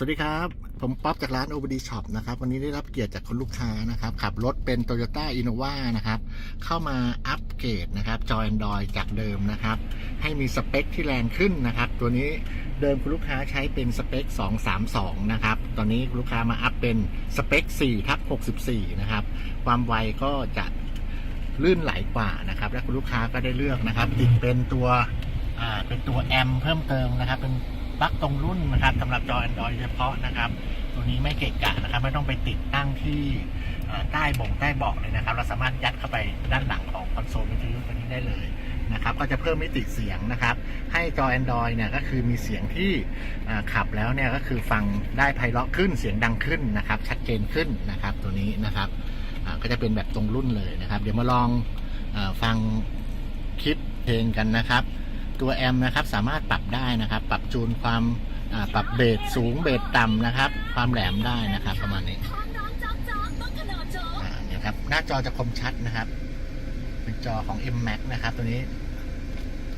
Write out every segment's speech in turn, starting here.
สวัสดีครับ ผมป๊อปจากร้าน OBD Shop นะครับ วันนี้ได้รับเกียรติจากคนลูกค้านะครับ ขับรถเป็น Toyota Innova นะครับ เข้ามาอัปเกรดนะครับจอ Android จากเดิมนะครับ ให้มีสเปคที่แรงขึ้นนะครับ ตัวนี้เดิมคุณลูกค้าใช้เป็นสเปค 232 นะครับ ตอนนี้คุณลูกค้ามาอัปเป็นสเปค4ทับ64 นะครับ ความไวก็จะลื่นไหลกว่านะครับ และคุณลูกค้าก็ได้เลือกนะครับติดเป็นตัวเป็นตัวแอมเพิ่มเติมนะครับเป็น ปลั๊กตรงรุ่นนะครับสำหรับจอ Android เฉพาะนะครับ ตัวนี้ไม่เกะกะนะครับ ไม่ต้องไปติดตั้งที่ใต้บ่งใต้บาะเลยนะครับ เราสามารถยัดเข้าไปด้านหลังของคอนโซลวิทยุตัวนี้ได้เลยนะครับ ก็จะเพิ่มมิติเสียงนะครับ ให้จอ Android เนี่ยก็คือมีเสียงที่ขับแล้วเนี่ยก็คือฟังได้ไพเราะขึ้นเสียงดังขึ้นนะครับ ชัดเจนขึ้นนะครับ ตัวนี้นะครับก็จะเป็นแบบตรงรุ่นเลยนะครับ เดี๋ยวมาลองอฟังคลิปเพลงกันนะครับ ตัวแอมนะครับสามารถปรับได้นะครับ ปรับจูนความปรับเบสสูงเบสต่ำนะครับ ความแหลมได้นะครับ ประมาณนี้เนี่ยครับหน้าจอจะคมชัดนะครับ เป็นจอของ M Max นะครับ ตัวนี้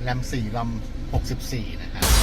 แรม4รอม64 นะครับ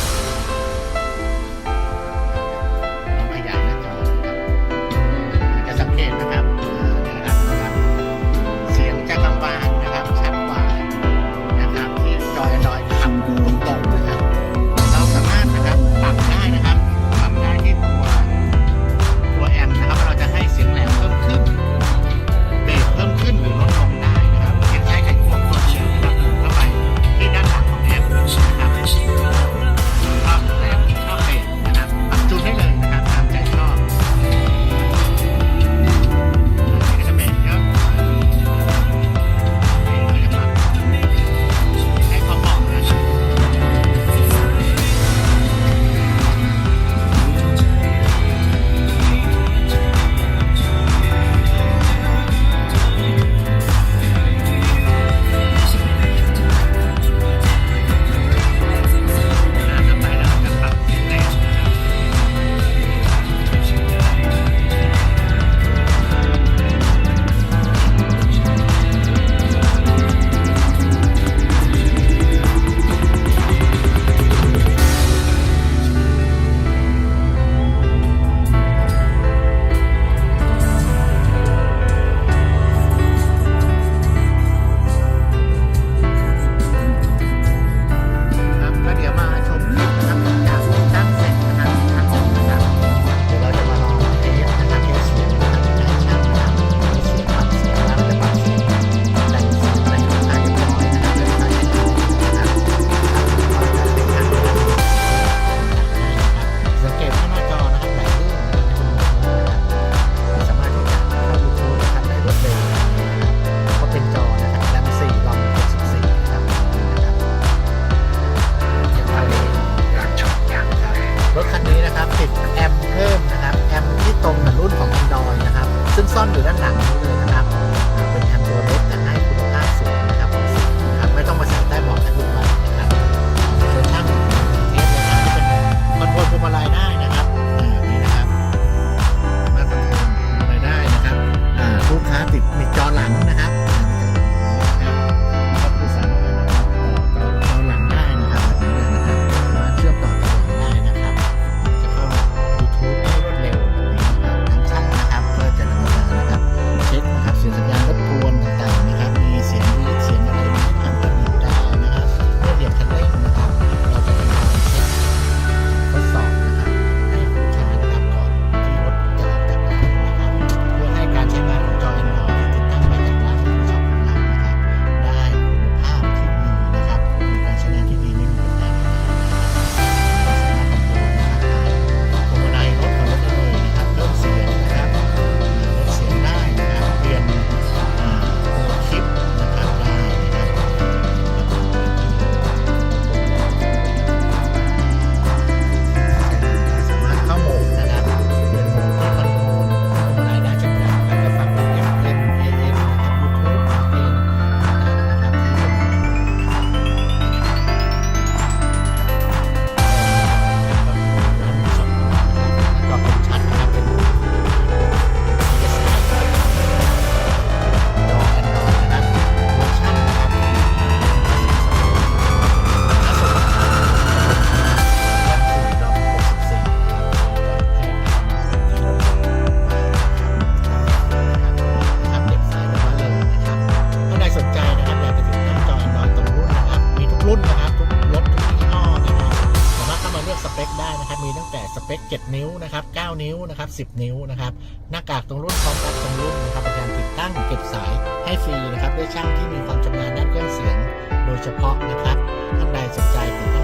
นิ้วนะครับ 9 นิ้วนะครับ 10 นิ้วนะครับ หน้ากากตรงรุ่นพร้อมกับตรงรุ่นนะครับบริการติดตั้งเก็บสายให้ฟรีนะครับด้วยช่างที่มีความชำนาญด้านเครื่องเสียง โดยเฉพาะนะครับท่านใดสนใจติดต